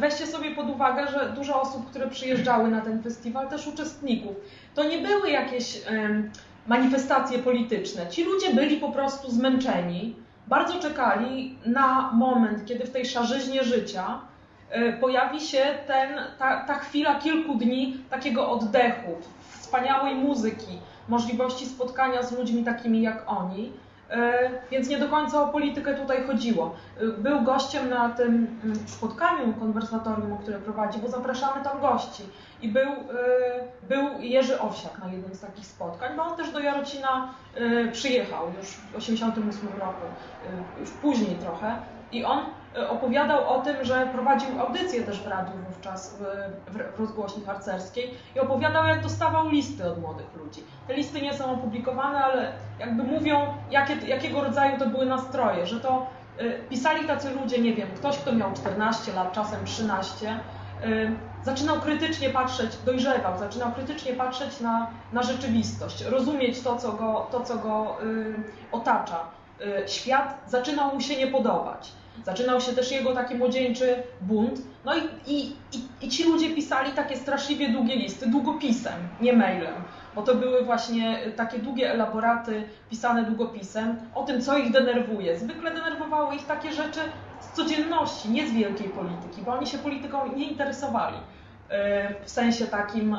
Weźcie sobie pod uwagę, że dużo osób, które przyjeżdżały na ten festiwal, też uczestników, to nie były jakieś manifestacje polityczne. Ci ludzie byli po prostu zmęczeni, bardzo czekali na moment, kiedy w tej szarzyźnie życia e, pojawi się ten, ta, ta chwila kilku dni takiego oddechu, wspaniałej muzyki, możliwości spotkania z ludźmi takimi jak oni. E, Więc nie do końca o politykę tutaj chodziło. E, Był gościem na tym mm, spotkaniu konwersatorium, które prowadzi, bo zapraszamy tam gości. I był, e, był Jerzy Owsiak na jednym z takich spotkań, bo on też do Jarocina przyjechał już w 1988 roku, już później trochę. I on opowiadał o tym, że prowadził audycję też w radiu wówczas w, w rozgłośni harcerskiej i opowiadał, jak dostawał listy od młodych ludzi. Te listy nie są opublikowane, ale jakby mówią, jakie, jakiego rodzaju to były nastroje, że to y, pisali tacy ludzie, nie wiem, ktoś, kto miał 14 lat, czasem 13, y, zaczynał krytycznie patrzeć, dojrzewał, zaczynał krytycznie patrzeć na, na rzeczywistość, rozumieć to, co go, to, co go y, otacza. Y, świat zaczynał mu się nie podobać. Zaczynał się też jego taki młodzieńczy bunt. No i, i, i, i ci ludzie pisali takie straszliwie długie listy, długopisem, nie mailem, bo to były właśnie takie długie elaboraty pisane długopisem o tym, co ich denerwuje. Zwykle denerwowały ich takie rzeczy z codzienności, nie z wielkiej polityki, bo oni się polityką nie interesowali. E, W sensie takim,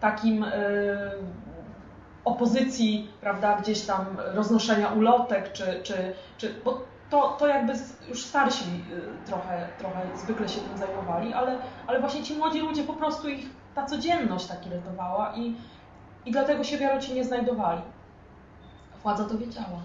takim opozycji, prawda, gdzieś tam roznoszenia ulotek, czy, czy, czy bo to, to jakby już starsi y, trochę, trochę zwykle się tym zajmowali, ale, ale właśnie ci młodzi ludzie po prostu ich ta codzienność tak irytowała i, i dlatego się w Jarocinie znajdowali. Władza to wiedziała.